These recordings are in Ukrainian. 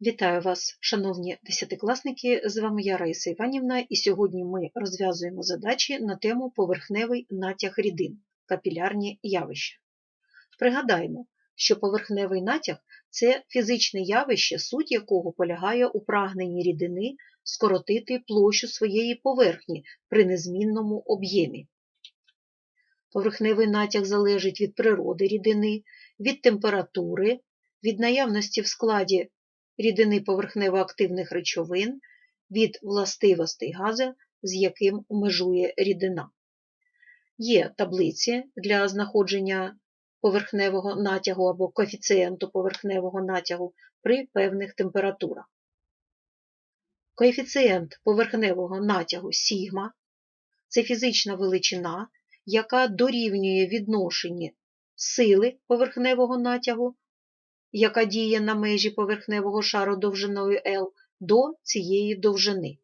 Вітаю вас, шановні десятикласники! З вами я Раїса Іванівна, і сьогодні ми розв'язуємо задачі на тему поверхневий натяг рідин, капілярні явища. Пригадаємо, що поверхневий натяг це фізичне явище, суть якого полягає у прагненні рідини скоротити площу своєї поверхні при незмінному об'ємі. Поверхневий натяг залежить від природи рідини, від температури, від наявності в складі рідини поверхнево-активних речовин від властивостей газу, з яким межує рідина. Є таблиці для знаходження поверхневого натягу або коефіцієнту поверхневого натягу при певних температурах. Коефіцієнт поверхневого натягу сігма це фізична величина, яка дорівнює відношенні сили поверхневого натягу яка діє на межі поверхневого шару довжиною L до цієї довжини.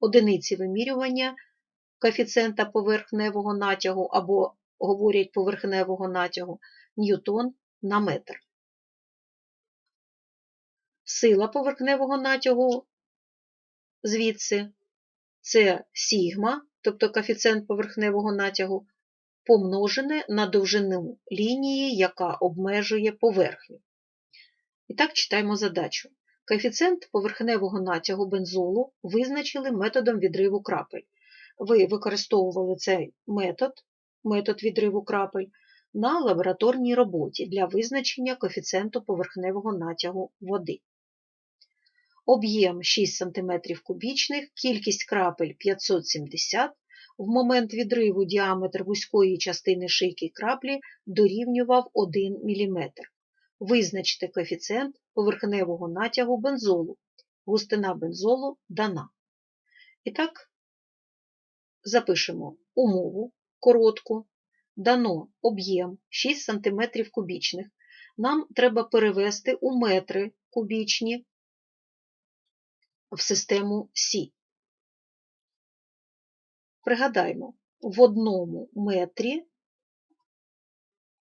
Одиниці вимірювання коефіцієнта поверхневого натягу або говорять поверхневого натягу ньютон на метр. Сила поверхневого натягу звідси це сігма, тобто коефіцієнт поверхневого натягу, помножене на довжину лінії, яка обмежує поверхню. І так читаємо задачу. Коефіцієнт поверхневого натягу бензолу визначили методом відриву крапель. Ви використовували цей метод, метод відриву крапель, на лабораторній роботі для визначення коефіцієнту поверхневого натягу води. Об'єм 6 см кубічних, кількість крапель 570 в момент відриву діаметр вузької частини шийки краплі дорівнював 1 мм. Визначте коефіцієнт поверхневого натягу бензолу. Густина бензолу дана. І так, запишемо умову коротку, дано об'єм 6 см кубічних. Нам треба перевести у метри кубічні в систему Сі. Пригадаймо, в одному метрі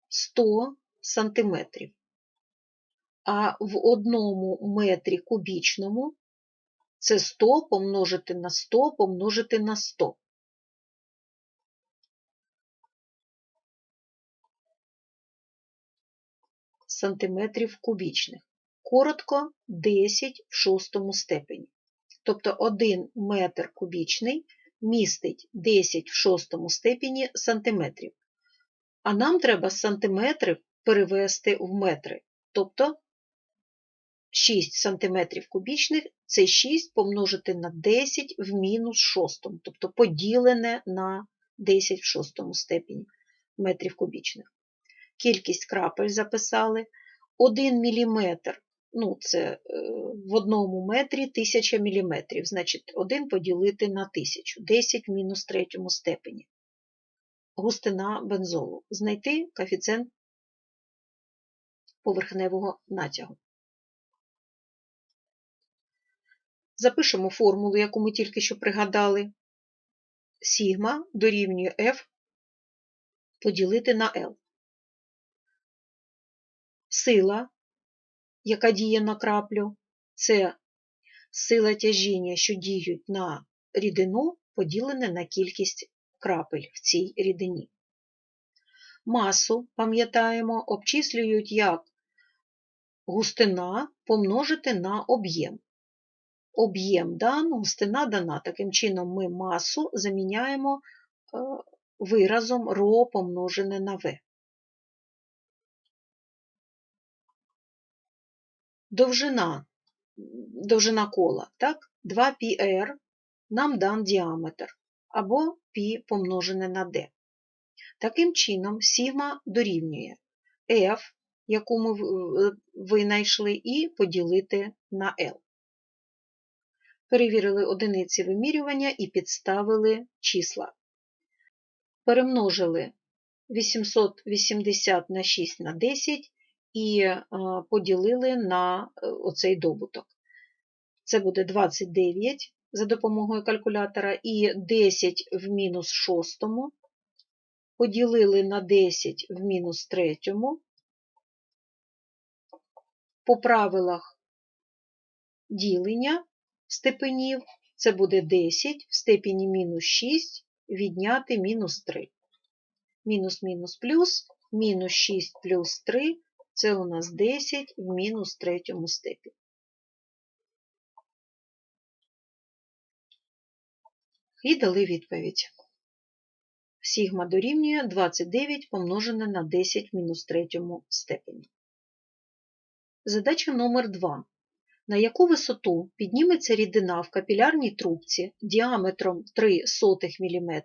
100 сантиметрів а в одному метрі кубічному це 100 помножити на 100 помножити на 100. Сантиметрів кубічних. Коротко 10 в шостому степені. Тобто 1 метр кубічний містить 10 в шостому степені сантиметрів. А нам треба сантиметрів перевести в метри. Тобто 6 см кубічних це 6 помножити на 10 в мінус шостому, тобто поділене на 10 в шостому степені метрів кубічних. Кількість крапель записали. 1 мм, ну це е, в одному метрі 1000 мм, значить 1 поділити на 1000, 10 в мінус третьому степені. Густина бензолу. Знайти коефіцієнт поверхневого натягу. Запишемо формулу, яку ми тільки що пригадали. Сігма дорівнює F поділити на L. Сила, яка діє на краплю, це сила тяжіння, що діють на рідину, поділене на кількість крапель в цій рідині. Масу, пам'ятаємо, обчислюють як густина помножити на об'єм об'єм дан, густина дана. Таким чином, ми масу заміняємо е, виразом ро помножене на В. Довжина довжина кола, так? 2πr нам дан діаметр або π помножене на d. Таким чином, сігма дорівнює F, яку ми винайшли, і поділити на L перевірили одиниці вимірювання і підставили числа. Перемножили 880 на 6 на 10 і е, поділили на е, оцей добуток. Це буде 29 за допомогою калькулятора, і 10 в мінус шостому, поділили на 10 в мінус третьому. По правилах ділення степенів це буде 10 в степені мінус 6 відняти мінус 3. Мінус мінус плюс, мінус 6 плюс 3 це у нас 10 в мінус третьому степені. І дали відповідь. Сігма дорівнює 29 помножене на 10 в мінус третьому степені. Задача номер 2. На яку висоту підніметься рідина в капілярній трубці діаметром 3 сотих мм,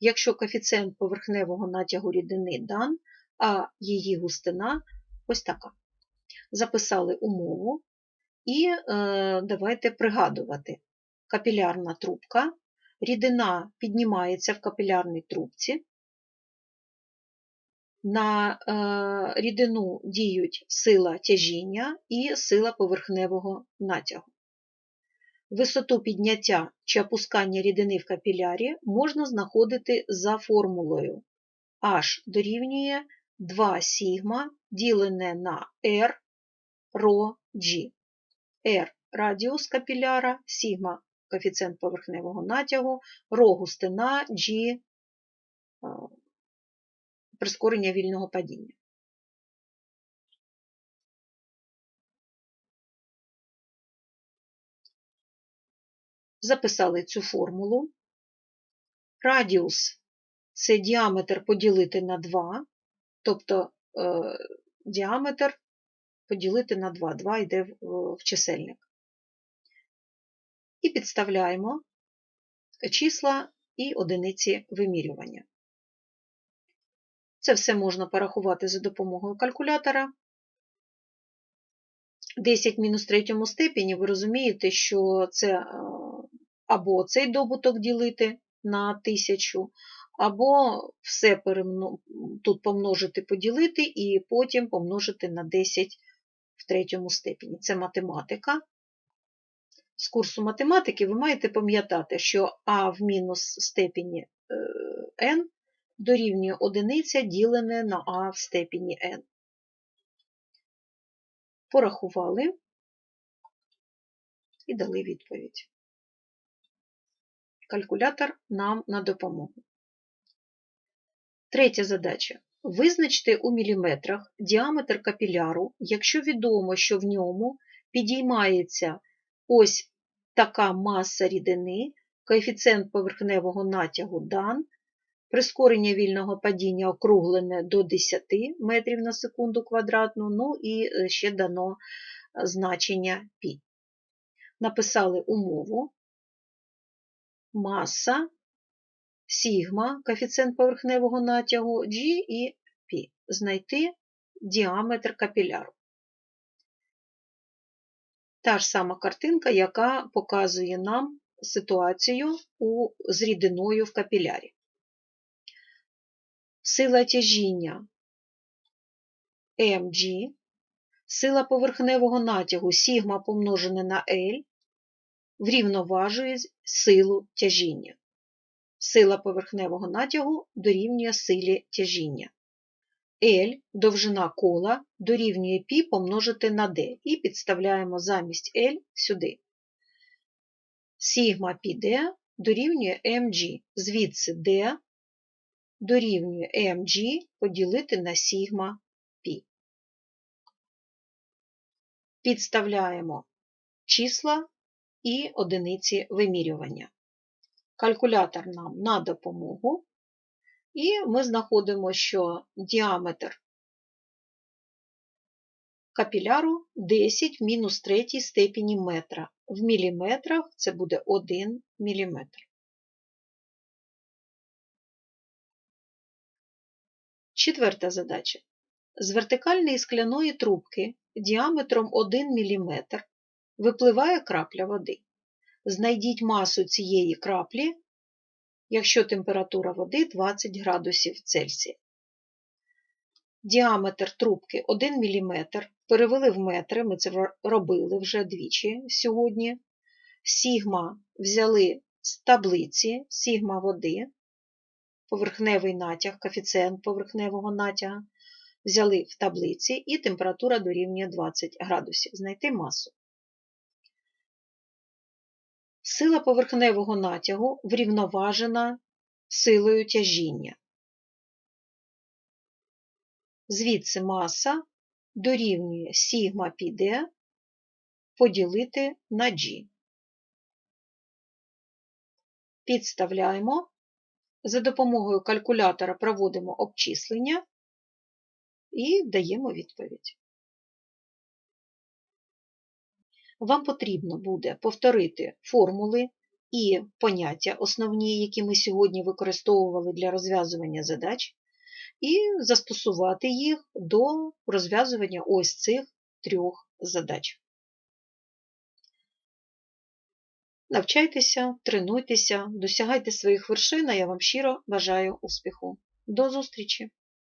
якщо коефіцієнт поверхневого натягу рідини дан, а її густина ось така. Записали умову і е, давайте пригадувати. Капілярна трубка, рідина піднімається в капілярній трубці, на е, рідину діють сила тяжіння і сила поверхневого натягу. Висоту підняття чи опускання рідини в капілярі можна знаходити за формулою H дорівнює 2 сігма ділене на R ρ G. R радіус капіляра, сігма коефіцієнт поверхневого натягу, ρ густина, G прискорення вільного падіння. Записали цю формулу. Радіус це діаметр поділити на 2, тобто е, діаметр поділити на 2, 2 йде в, в чисельник. І підставляємо числа і одиниці вимірювання. Це все можна порахувати за допомогою калькулятора. 10 мінус третьому степені, ви розумієте, що це е, або цей добуток ділити на 1000, або все тут помножити, поділити, і потім помножити на 10 в третьому степені. Це математика. З курсу математики ви маєте пам'ятати, що а в мінус степені n е, дорівнює одиниця ділене на а в степені n. Порахували і дали відповідь. Калькулятор нам на допомогу. Третя задача. Визначте у міліметрах діаметр капіляру, якщо відомо, що в ньому підіймається ось така маса рідини, коефіцієнт поверхневого натягу дан, Прискорення вільного падіння округлене до 10 метрів на секунду квадратну, ну і е, ще дано е, значення π. Написали умову, маса, сігма, коефіцієнт поверхневого натягу G і π. Знайти діаметр капіляру. Та ж сама картинка, яка показує нам ситуацію з рідиною в капілярі сила тяжіння mg, сила поверхневого натягу сігма помножене на L врівноважує силу тяжіння. Сила поверхневого натягу дорівнює силі тяжіння. L довжина кола дорівнює π помножити на d і підставляємо замість L сюди. Сігма πd дорівнює mg, звідси d дорівнює mg поділити на сігма π. Підставляємо числа і одиниці вимірювання. Калькулятор нам на допомогу, і ми знаходимо, що діаметр капіляру 10 в мінус 3 степені метра. В міліметрах це буде 1 міліметр. Четверта задача. З вертикальної скляної трубки діаметром 1 мм випливає крапля води. Знайдіть масу цієї краплі, якщо температура води 20 градусів Цельсія. Діаметр трубки 1 мм перевели в метри, ми це робили вже двічі сьогодні. Сігма взяли з таблиці, сігма води поверхневий натяг, коефіцієнт поверхневого натяга, взяли в таблиці і температура дорівнює 20 градусів. Знайти масу. Сила поверхневого натягу врівноважена силою тяжіння. Звідси маса дорівнює сігма πd поділити на G. Підставляємо. За допомогою калькулятора проводимо обчислення і даємо відповідь. Вам потрібно буде повторити формули і поняття основні, які ми сьогодні використовували для розв'язування задач, і застосувати їх до розв'язування ось цих трьох задач. Навчайтеся, тренуйтеся, досягайте своїх вершин, а я вам щиро бажаю успіху. До зустрічі!